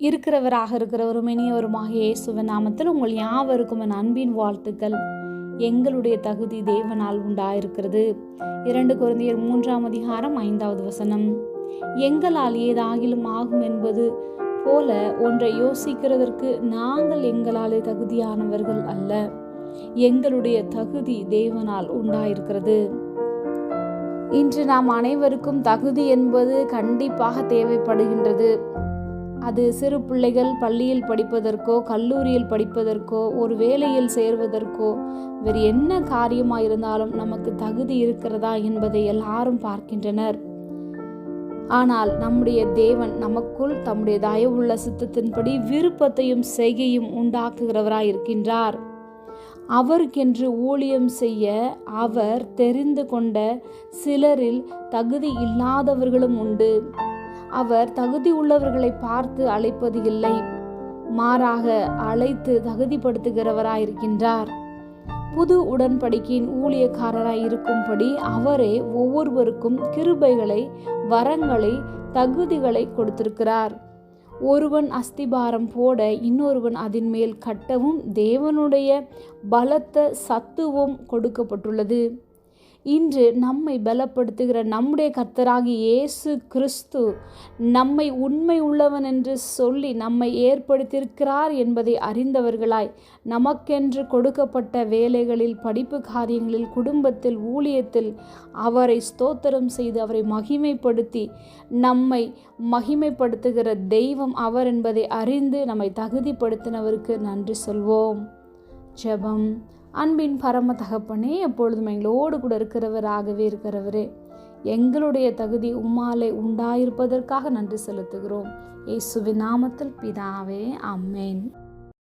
இருக்கிறவராக இருக்கிறவரும் இனியவருமாக இயேசுவின் நாமத்தில் உங்கள் யாவருக்கும் என் அன்பின் வாழ்த்துக்கள். எங்களுடைய தகுதி தேவனால் உண்டாயிருக்கிறது. இரண்டு குழந்தையர் மூன்றாம் அதிகாரம் ஐந்தாவது வசனம். எங்களால் ஏதாகிலும் ஆகும் என்பது போல ஒன்றை யோசிக்கிறதற்கு நாங்கள் எங்களாலே தகுதியானவர்கள் அல்ல. எங்களுடைய தகுதி தேவனால் உண்டாயிருக்கிறது. இன்று நாம் அனைவருக்கும் தகுதி என்பது கண்டிப்பாக தேவைப்படுகின்றது. அது சிறு பிள்ளைகள் பள்ளியில் படிப்பதற்கோ கல்லூரியில் படிப்பதற்கோ ஒரு வேலையில் சேர்வதற்கோ வேறு என்ன காரியமாக இருந்தாலும் நமக்கு தகுதி இருக்கிறதா என்பதை எல்லாரும் பார்க்கின்றனர். ஆனால் நம்முடைய தேவன் நமக்குள் தம்முடைய தயவுள்ள சித்தத்தின்படி விருப்பத்தையும் செய்கையும் உண்டாக்குகிறவராய் இருக்கின்றார் அவருக்கென்று ஊழியம் செய்ய அவர் தெரிந்து கொண்ட சிலரில் தகுதி இல்லாதவர்களும் உண்டு. அவர் தகுதி உள்ளவர்களை பார்த்து அழைப்பது இல்லை. மாறாக அழைத்து தகுதிப்படுத்துகிறவராயிருக்கின்றார். புது உடன்படிக்கையின் ஊழியக்காரராய் இருக்கும்படி அவரே ஒவ்வொருவருக்கும் கிருபைகளை வரங்களை தகுதிகளை கொடுத்திருக்கிறார். ஒருவன் அஸ்திபாரம் போட இன்னொருவன் அதன் மேல் கட்டவும் தேவனுடைய பலத்த சத்துவம் கொடுக்கப்பட்டுள்ளது. இன்று நம்மை பலப்படுத்துகிற நம்முடைய கர்த்தராகி இயேசு கிறிஸ்து நம்மை உண்மை உள்ளவன் என்று சொல்லி நம்மை ஏற்படுத்தியிருக்கிறார் என்பதை அறிந்தவர்களாய் நமக்கென்று கொடுக்கப்பட்ட வேலைகளில் படிப்பு காரியங்களில் குடும்பத்தில் ஊழியத்தில் அவரை ஸ்தோத்திரம் செய்து அவரை மகிமைப்படுத்தி நம்மை மகிமைப்படுத்துகிற தெய்வம் அவர் என்பதை அறிந்து நம்மை தகுதிப்படுத்தினவருக்கு நன்றி சொல்வோம். ஜெபம். அன்பின் பரம தகப்பனே எப்பொழுதும் எங்களோடு கூட இருக்கிறவராகவே இருக்கிறவரே எங்களுடைய தகுதி உம்மாலே உண்டாயிருப்பதற்காக நன்றி செலுத்துகிறோம். இயேசுவின் நாமத்தில் பிதாவே அம்மேன்